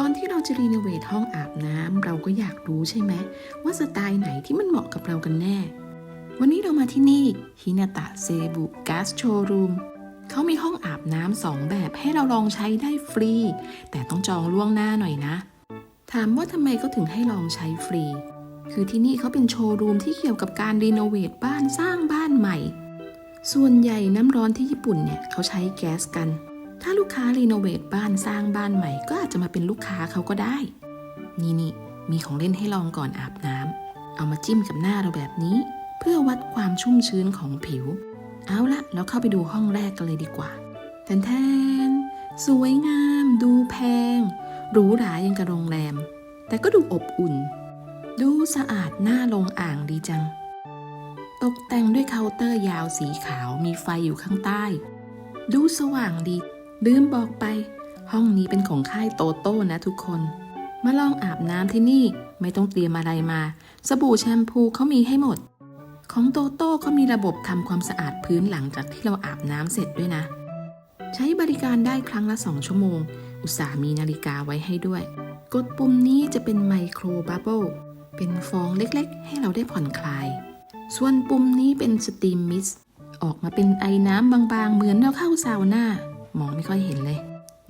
ก่อนที่เราจะรีโนเวทห้องอาบน้ำเราก็อยากรู้ใช่ไหมว่าสไตล์ไหนที่มันเหมาะกับเรากันแน่ วันนี้เรามาที่นี่ฮินาตะเซบุก a สโชรูมเขามีห้องอาบน้ำสองแบบให้เราลองใช้ได้ฟรี แต่ต้องจองล่วงหน้าหน่อยนะ ถามว่าทำไมเขาถึงให้ลองใช้ฟรี คือที่นี่เขาเป็นโชว์รูมที่เกี่ยวกับการรีโนเวทบ้านสร้างบ้านใหม่ ส่วนใหญ่น้ำร้อนที่ญี่ปุ่นเนี่ยเขาใช้แก๊สกัน กค้ารีโนเวทบ้านสร้างบ้านใหม่ ก็อาจจะมาเป็นลูกค้าเขาก็ได้ นี่นี่มีของเล่นให้ลองก่อนอาบน้ำเอามาจิ้มกับหน้าเราแบบนี้ เพื่อวัดความชุ่มชื้นของผิว เอาละเราเข้าไปดูห้องแรกกันเลยดีกว่าแทนแทนสวยงาม ดูแพงหรูหรายังกับโรงแรม แต่ก็ดูอบอุ่น ดูสะอาดหน้าลงอ่างดีจัง ตกแต่งด้วยเคาน์เตอร์ยาวสีขาวมีไฟอยู่ข้างใต้ ดูสว่างดี ลืมบอกไป ห้องนี้เป็นของค่ายโตโต้นะทุกคน มาลองอาบน้ำที่นี่ไม่ต้องเตรียมอะไรมา สบู่แชมพูเขามีให้หมด ของโตโต้เขามีระบบทำความสะอาดพื้นหลังจากที่เราอาบน้ำเสร็จด้วยนะ ใช้บริการได้ครั้งละ 2 ชั่วโมง อุตส่ามีนาฬิกาไว้ให้ด้วย กดปุ่มนี้จะเป็นไมโครบับเบิลเป็นฟองเล็กๆ ให้เราได้ผ่อนคลาย ส่วนปุ่มนี้เป็นสตีมมิสออกมาเป็นไอน้ำบางๆ เหมือนเราเข้าซาวน่า มองไม่ค่อยเห็นเลย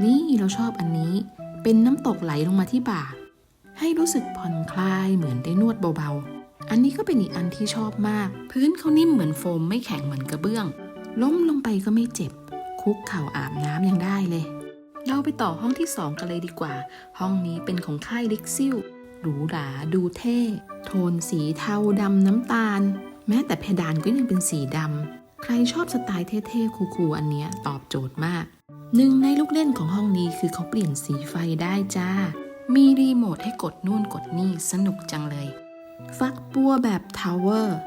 นี่เราชอบอันนี้ เป็นน้ำตกไหลลงมาที่บ่า ให้รู้สึกผ่อนคลายเหมือนได้นวดเบาๆ อันนี้ก็เป็นอีกอันที่ชอบมาก พื้นเขานิ่มเหมือนโฟมไม่แข็งเหมือนกระเบื้อง ล้มลงไปก็ไม่เจ็บ คุกเข่าอาบน้ำยังได้เลย เราไปต่อห้องที่สองกันเลยดีกว่า ห้องนี้เป็นของค่ายลิกซิลหรูหราดูเท่ โทนสีเทาดำน้ำตาล แม้แต่เพดานก็ยังเป็นสีดำ ใครชอบสไตล์เท่ๆ คูลๆ อันเนี้ยตอบโจทย์มาก หนึ่งในลูกเล่นของห้องนี้คือเขาเปลี่ยนสีไฟได้จ้า มีรีโมทให้กดนู่นกดนี่สนุกจังเลย ฟักบัวแบบทาวเวอร์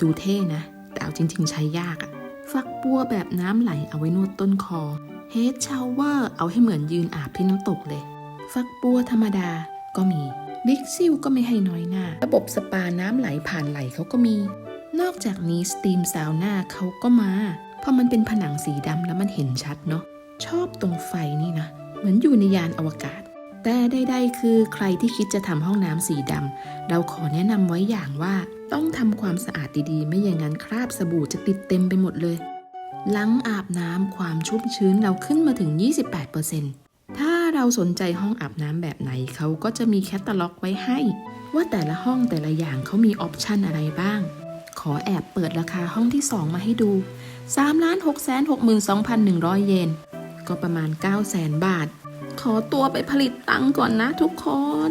ดูเท่นะ แต่เอาจริงๆ ใช้ยากอะฟักบัวแบบน้ำไหลเอาไว้นวดต้นคอ เฮดชาวเวอร์เอาให้เหมือนยืนอาบที่น้ำตกเลย ฟักบัวธรรมดาก็มีบิ๊กซิลก็ไม่ให้น้อยหน้า ระบบสปาน้ำไหลผ่านไหลเขาก็มี นอกจากนี้สตีมซาวน่าเขาก็มาเพราะมันเป็นผนังสีดำแล้วมันเห็นชัดเนาะชอบตรงไฟนี่นะ เหมือนอยู่ในยานอวกาศ แต่ใดๆคือใครที่คิดจะทำห้องน้ำสีดำเราขอแนะนำไว้อย่างว่าต้องทำความสะอาดดีๆ ไม่อย่างนั้นคราบสบู่จะติดเต็มไปหมดเลย หลังอาบน้ำความชุ่มชื้นเราขึ้นมาถึง 28%ถ้าเราสนใจห้องอาบน้ำแบบไหนเขาก็จะมีแคตตาล็อกไว้ให้ ว่าแต่ละห้องแต่ละอย่างเขามีออปชันอะไรบ้าง ขอแอบเปิดราคาห้องที่ 2 มาให้ดู 3 6 6 2 1 0 0 เยน ก็ประมาณ 9 0 0 0 0 0 บาท ขอตัวไปผลิตตังก่อนนะทุกคน